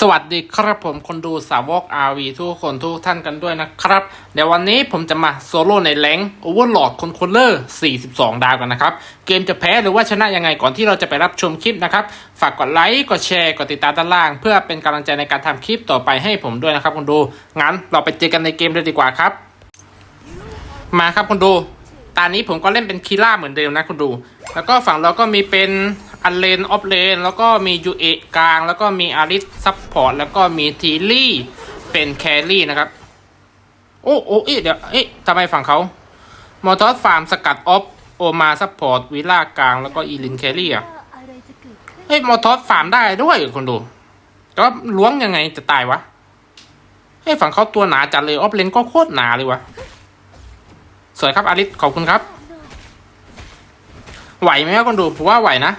สวัสดีครับผมคนดูสาวก RV ทุกคนทุกท่านกันด้วยนะครับ เดี๋ยววันนี้ผมจะมาโซโล่ในแรงโอเวอร์หลอดคอนโทรลเลอร์ 42 ดาวกันนะครับ เกมจะแพ้หรือว่าชนะยังไงก่อนที่เราจะไปรับชมคลิปนะครับ ฝากกดไลค์กดแชร์กดติดตามด้านล่าง เพื่อเป็นกำลังใจในการทำคลิปต่อไปให้ผมด้วยนะครับคนดู งั้นเราไปเจอกันในเกมเลยดีกว่าครับ มาครับคุณดู ตอนนี้ผมก็เล่นเป็นคีล่าเหมือนเดิมนะคุณดู แล้วก็ฝั่งเราก็มีเป็น อันเลนออฟเลนแล้วก็มียูเอกลาง แล้วก็มีอาริสซัพพอร์ตแล้วก็มีทีลี่เป็นแครี่นะครับ โอ้โอ้เอ๊ะเดี๋ยวเอ๊ะทำไมฝั่งเขามอทอสฟาร์มสกัดออฟโอมาซัพพอร์ตวิลล่ากลางแล้วก็อีลินแครี่อะเฮ้ยมอทอสฟาร์มได้ด้วยคุณดูแต่ว่าล้วงยังไงจะตายวะเฮ้ยฝั่งเขาตัวหนาจัดเลยออฟเลนก็โคตรหนาเลยวะสวยครับอาริสขอบคุณครับ ไหวไหมครับคนดูผมว่าไหวนะ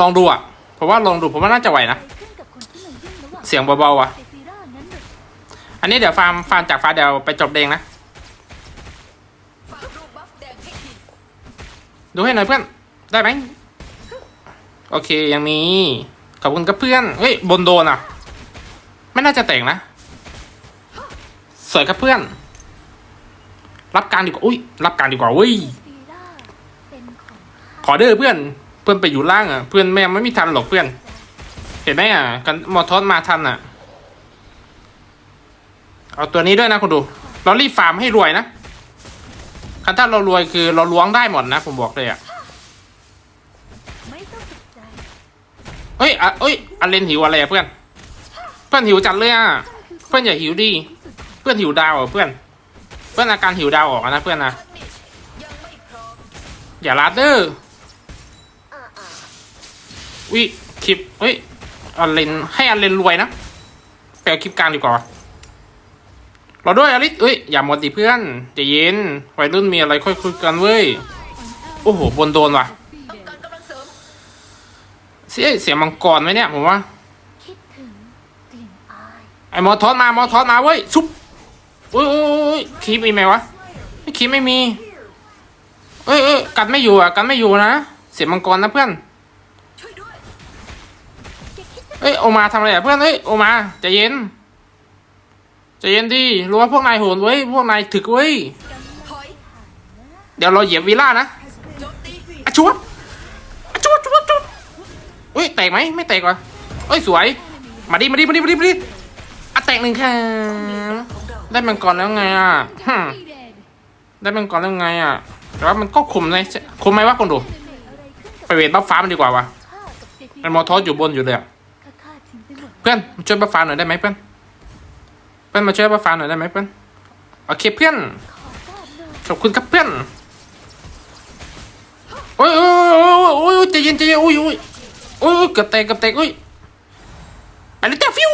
ลองดูอะผมว่าลองดูผมว่าน่าจะไหวนะ เสียงเบาๆอะเซฟิร่านั้นน่ะ อันนี้เดี๋ยวฟาร์มฟาร์มจากฟ้าเดี๋ยวไปจบเดงนะ ดูให้หน่อยเพื่อน ได้ไหมโอเคยังมีขอบคุณครับเพื่อนเฮ้ยบนโดนอะ ไม่น่าจะแต่งนะ สวยครับเพื่อน รับการดีกว่า อุ้ยรับการดีกว่าเว้ยขอเด้อเพื่อน เพื่อนไปอยู่ล่างอะ เพื่อนแม่ไม่มีทันหรอกเพื่อน เห็นไหมอะ กันมอทอสมาทันอะ เอาตัวนี้ด้วยนะคุณดู เรารีบฟาร์มให้รวยนะคันถ้าเรารวยคือเราล้วงได้หมดนะ ผมบอกเลยอะเฮ้ยอะเอ้ยอันเลนหิวอะไรอะเพื่อน เพื่อนหิวจัดเลยอะ เพื่อนอย่าหิวดิ เพื่อนหิวดาวอะเพื่อน เพื่อนอาการหิวดาวออกนะเพื่อนนะทันนิชยังไม่พร้อย่าลาดเดอ ร์วิคลิปเฮ้ยอันเลนให้อันเลนรวยนะไปเอาคลิปกลางดีกว่าเราด้วยอลิสเอ้ยอย่าหมดดิเพื่อนจะเย็นวัยรุ่นมีอะไรค่อยคุยกันเว้ยโอ้โหบนโดนว่ะเสียเสียมังกรไหมเนี่ยผมว่าไอ้มอทอสมามอทอสมาเว้ยซุปโอ้ยโอ้ยคลิปมีไหมวะไม่คลิปไม่มีเอ้ยเอ้ยกันไม่อยู่อะกันไม่อยู่นะเสียมังกรนะเพื่อน เอ้ยโอมาทำอะไรอะเพื่อนเอ้ยโอมาใจเย็นใจเย็นดิรู้ว่าพวกนายโหดเว้ยพวกนายถึกเว้ยเดี๋ยวเราเหยียบวิลล่านะอชวบอชวบชวบชวบอุ้ยแตกไหมไม่แตกว่ะเอ้ยสวย มาดิมาดิมาดิมาดิมาดิอะแตกหนึ่งค่ะของเราได้มังกรแล้วไงอะได้มังกรแล้วไงอะแต่ว่ามันก็คุมเลยคุมไหมวะคนดูไปเวทบัฟฟ้ามันดีกว่าว่ะมันมอทอสอยู่บนอยู่เลยอะ เพื่อนมาช่วยบัฟฟ้าหน่อยได้ไหมเพื่อน เพื่อนมาช่วยบัฟฟ้าหน่อยได้ไหมเพื่อน โอเคเพื่อน ขอบคุณครับเพื่อน โอ้ยโอ้ยโอ้ยใจเย็นใจเย็นโอ้ยโอ้ยโอ้ยเกือบแตกเกือบแตกโอ้ยไปเลยจ้าฟิว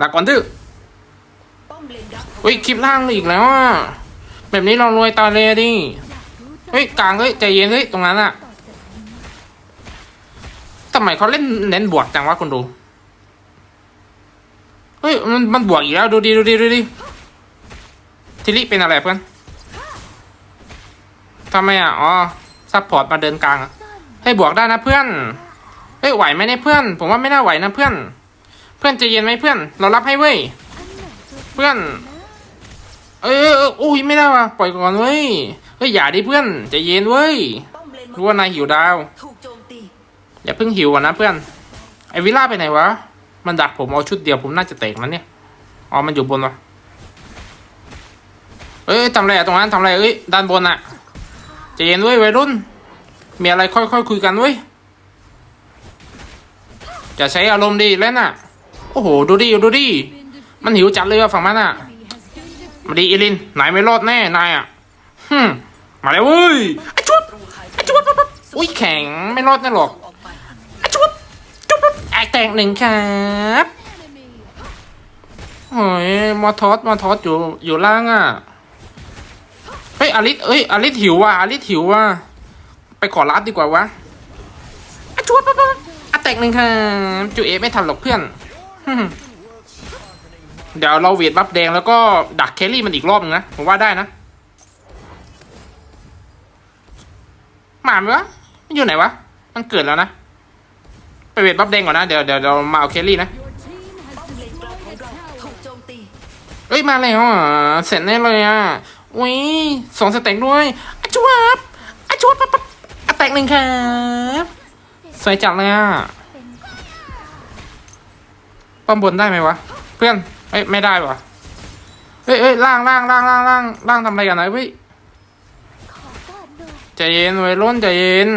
ลาก่อนดื้อป้อมเลนดักเฮ้ยคลิปล่างอีกแล้วอะแบบนี้เรารวยตาเลยดิ เฮ้ยกลางเฮ้ยใจเย็นเฮ้ยตรงนั้นอะ ทำไมเขาเล่นเน้นบวกจังวะคุณดู เฮ้ยมันมันบวกอีกแล้วดูดีดูดีดูดีทิลิเป็นอะไรเพื่อนทำไมอะ อ๋อซัพพอร์ตมาเดินกลางให้บวกได้นะเพื่อน เฮ้ยไหวไหมเนี่ยเพื่อน ผมว่าไม่น่าไหวนะเพื่อน เพื่อนใจเย็นไหมเพื่อน เรารับให้เว้ย เพื่อน เอ้ยเอ้ยเอ้ยอุ้ยไม่ได้ว่ะปล่อยก่อนเว้ย เฮ้ยอย่าดิเพื่อนใจเย็นเว้ยรู้ว่านายหิวดาว ถูกโจ อย่าเพิ่งหิวก่อนนะเพื่อน ไอวิล่าไปไหนวะ มันดักผมเอาชุดเดียวผมน่าจะเตะมันเนี่ยอ๋อมันอยู่บนวะเอ้ยทำไรตรงนั้นทำไรเอ้ยด้านบนอะใจเย็นเว้ยวัยรุ่น มีอะไรค่อยๆคุยกันเว้ยจะใช้อารมณ์ดีเล่นอะโอ้โห ดูดิดูดิมันหิวจัดเลยว่ะฝั่งมันอะมาดีอีลินนายไม่รอดแน่นายอะฮึมมาแล้วเว้ยไอ้ชุดไอ้ชุดอุ้ยแข็งไม่รอดแน่หรอก แตกหนึ่งครับโอ้ยมอทอสมอทอสอยู่อยู่ล่างอะเฮ้ยอลิสเอ้ยอลิสหิวว่ะอลิสหิวว่ะไปขอรับดีกว่าวะอะจุ๊บปั๊บปั๊บอะแตกหนึ่งครับจูเอไม่ทันหรอกเพื่อนเดี๋ยวเราเวทบัฟแดงแล้วก็ดักแครี่มันอีกรอบนึงนะผมว่าได้นะหมาไหมวะมันอยู่ไหนวะ มันเกิดแล้วนะ ไปเวทบัฟแดงก่อนนะเดี๋ยวเดี๋ยวเรามาเอาเคลลี่นะเอ้ยมาแล้วอะเสร็จแน่เลยอะอุ้ยสองสเต็กด้วยอจวบอจวบปั๊บปั๊บแตกหนึ่งครับสวยจัดเลยอะป้อมบนได้ไหมวะ เพื่อนเอ้ยไม่ได้วะเอ้ยเอ้ยล่างล่างล่างล่างล่างล่างทำอะไรกันนะเว้ยขอก่อนหน่อยใจเย็นไว้รุ่นใจเย็น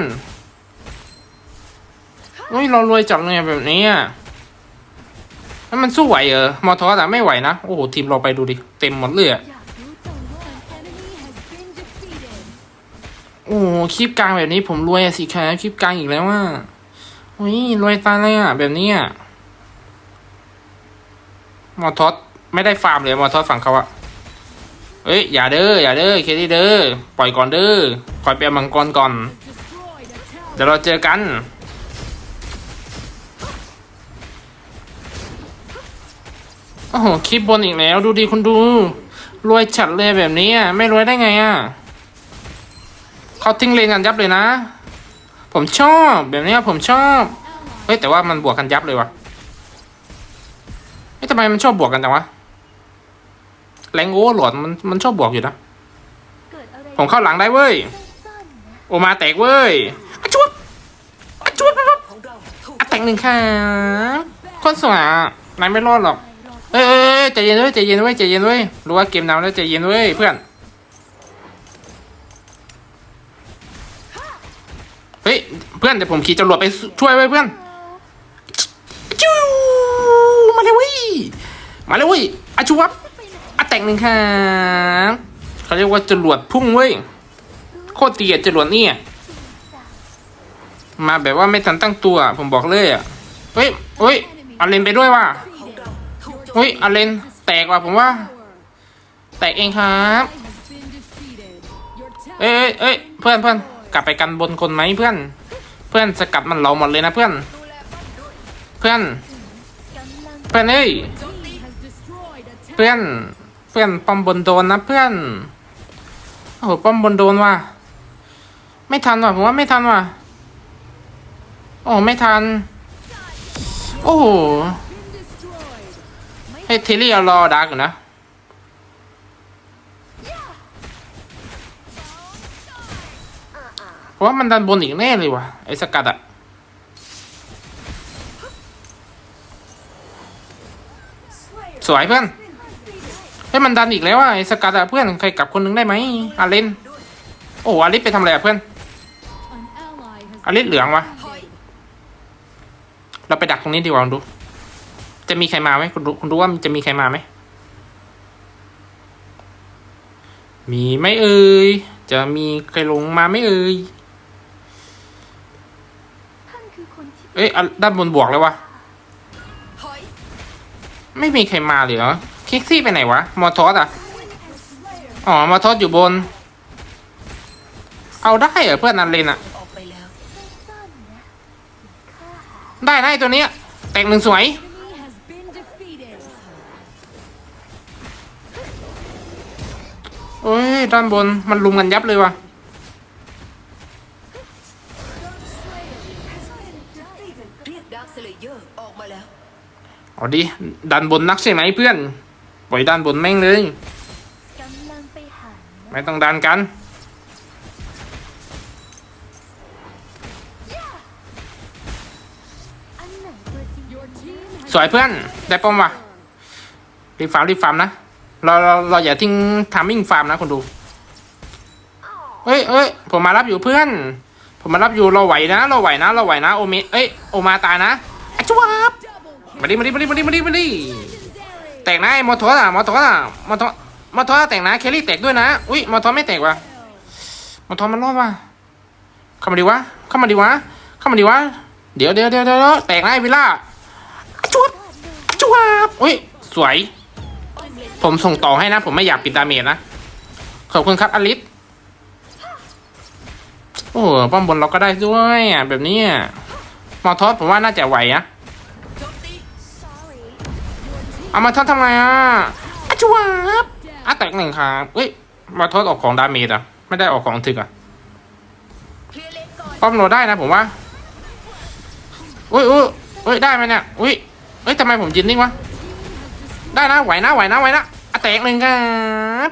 เฮ้ยเรารวยจับเนี่ยแบบนี้อะแล้วมันสู้ไหวเหรอมอทอสอะไม่ไหวนะ โอ้โห ทีมเราไปดูดิ เต็มหมดเลยอะโอ้โหคลิปกลางแบบนี้ผมรวยอะสิแคคลิปกลางอีกแล้วอะเฮ้ยรวยตายเลยอะแบบนี้อะมอทอสไม่ได้ฟาร์มเลยมอทอสฝั่งเขาอะเอ้ยอย่าเด้ออย่าเด้อเคที่เด้อปล่อยก่อนเด้อคอยเปียมังกรก่อนเดี๋ยวเราเจอกัน อ้โหคลิปบนอีกแล้ว ดูดีคุณดู รวยจัดเลยแบบนี้อะไม่รวยได้ไงอะเขาทิ้งเลนกันยับเลยนะ ผมชอบแบบนี้ผมชอบ เฮ้ยแต่ว่ามันบวกกันยับเลยวะเฮ้ยทำไมมันชอบบวกกันจังวะแรงโอเวอร์หลอดมันมันชอบบวกอยู่นะผมเข้าหลังได้เว้ย โอมาแตกเว้ยอะจวบอจวบปั๊บองเราถูกอะแต่งหนึ่งค่ะคนสวยนายไม่รอดหรอก เอ้ยใจเย็นด้วยใจเย็นด้วยใจเย็นด้วยรู้ว่าเกมนำแล้วใจเย็นด้วยเพื่อนเฮ้ยเพื่อนเดี๋ยวผมขี่จรวดไปช่วยไว้เพื่อนจูมาเลยเว้ยมาเลยเว้ยอะชูวับอะแต่งหนึ่งค่ะเขาเรียกว่าจรวดพุ่งเว้ยโคตรเตียจรวดเนี่ยมาแบบว่าไม่ทันตั้งตัว ผมบอกเลยอะเฮ้ยเฮ้ยเอาเลนไปด้วยว่ะ เฮ้ยอเลนแตกว่ะผมว่า แตกเองครับเอ้ยเอ้ยเพื่อนเพื่อนกลับไปกันบนคนไหมเพื่อน เพื่อนสกัดมันเราหมดเลยนะเพื่อน เพื่อน เพื่อนเอ้ยเพื่อนเพื่อนป้อมบนโดนนะเพื่อนโอ้โหป้อมบนโดนว่ะไม่ทันว่ะผมว่าไม่ทันว่ะโอ้ไม่ทัน โอ้โห ให้เทลลี่เอารอดักนะ เพราะว่ามันดันบนอีกแน่เลยว่ะ ไอ้สกัดอะสวยเพื่อนให้มันดันอีกแล้วอะไอ้สกัดอะเพื่อนใครกลับคนหนึงได้ไหมอาเลนโอ้อาลิสไปทำอะไรอะเพื่อนอาลิสเหลืองวะเราไปดักตรงนี้ดีกว่าดู จะมีใครมาไหมคุณดูคุณดูว่ามันจะมีใครมาไหม มีไหมเอ่ย จะมีใครลงมาไหมเอ่ยท่านคือคนที่เอ้ยอะด้านบนบวกแล้ววะถอยไม่มีใครมาเลยเหรอคิกซี่ไปไหนวะ มอทอสอะ อ๋อ มอทอสอยู่บน เอาได้เหรอเพื่อนนันเลนอะออกไปแล้วสั้นๆนะข้าหาได้นะไอ้ตัวเนี้ย แตกหนึ่งสวย ด้านบนมันลุมกันยับเลยว่ะเออกมาแล้วเอาดิด้านบนนักใช่ไหมเพื่อน ปล่อยด้านบนแม่งเลย ไม่ต้องดันกันสวยเพื่อน ได้ป้อมว่ะรีฟาร์มรีฟาร์มนะ เราเราเราอย่าทิ้งทามมิ่งฟาร์มนะคนดู เฮ้ยเฮ้ยผมมารับอยู่เพื่อน ผมมารับอยู่เราไหวนะ เราไหวนะ เราไหวนะ โอเมเอ้ยโอมาตายนะอจวบมาดิมาดิมาดิมาดิมาดิมาดิแตกนะไอ้มอทอสอะมอทอสอะมอทอสมอทอสแตกนะ เคลลี่แตกด้วยนะ อุ้ยมอทอสไม่แตกว่ะมอทอสมันรอดว่ะเข้ามาดิวะ เข้ามาดิวะ เข้ามาดิวะ เดี๋ยวเดี๋ยวเดี๋ยวเดี๋ยวแตกนะไอ้วิลล่าจวบจวบอุ้ยสวย ผมส่งต่อให้นะ ผมไม่อยากปิดดาเมจนะ ขอบคุณครับอลิส โอ้ป้อมบนเราก็ได้ด้วยอะแบบนี้มอทอสผมว่าน่าจะไหวอะเอามาทอดทำไมอะอะจวบอะแตกหนึ่งครับเอ้ยมาทอดออกของดาเมจอะ ไม่ได้ออกของถึกอะป้อมเราได้นะผมว่าอุ้ยอุ้ยอุ้ยได้ไหมเนี่ยอุ้ยเอ้ยทำไมผมยืนนิ่งวะได้นะไหวนะไหวนะไหวนะอะแตกหนึ่งครับ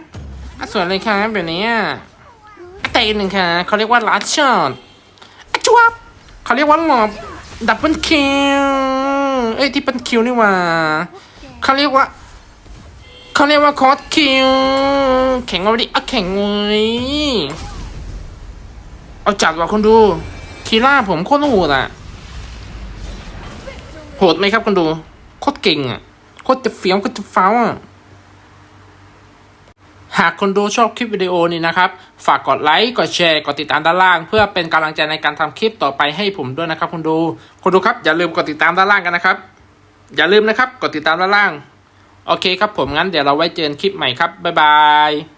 อะสวยเลยครับแบบนี้อะ แตกอีกหนึ่งครับเขาเรียกว่าลัดช็อตอะจวบเขาเรียกว่าหมอบดับเบิลคิวเอ้ยที่เป็นคิวนี่ว่าเขาเรียกว่าเขาเรียกว่าคอร์สคิวแข่งเอาดิอะแข่งเว้ยเอาจัดว่ะคนดูคีล่าผมโคตรโหดอะโหดไหมครับคนดูโคตรเก่งอะโคตรจะเฟี้ยวโคตรจะฟ้าวอะ หากคนดูชอบคลิปวิดีโอนี้นะครับ ฝากกดไลค์ กดแชร์ กดติดตามด้านล่าง เพื่อเป็นกำลังใจในการทำคลิปต่อไปให้ผมด้วยนะครับคนดูคนดูครับอย่าลืมกดติดตามด้านล่างกันนะครับ อย่าลืมนะครับ กดติดตามด้านล่าง โอเคครับผมงั้นเดี๋ยวเราไว้เจอกันคลิปใหม่ครับบ๊ายบาย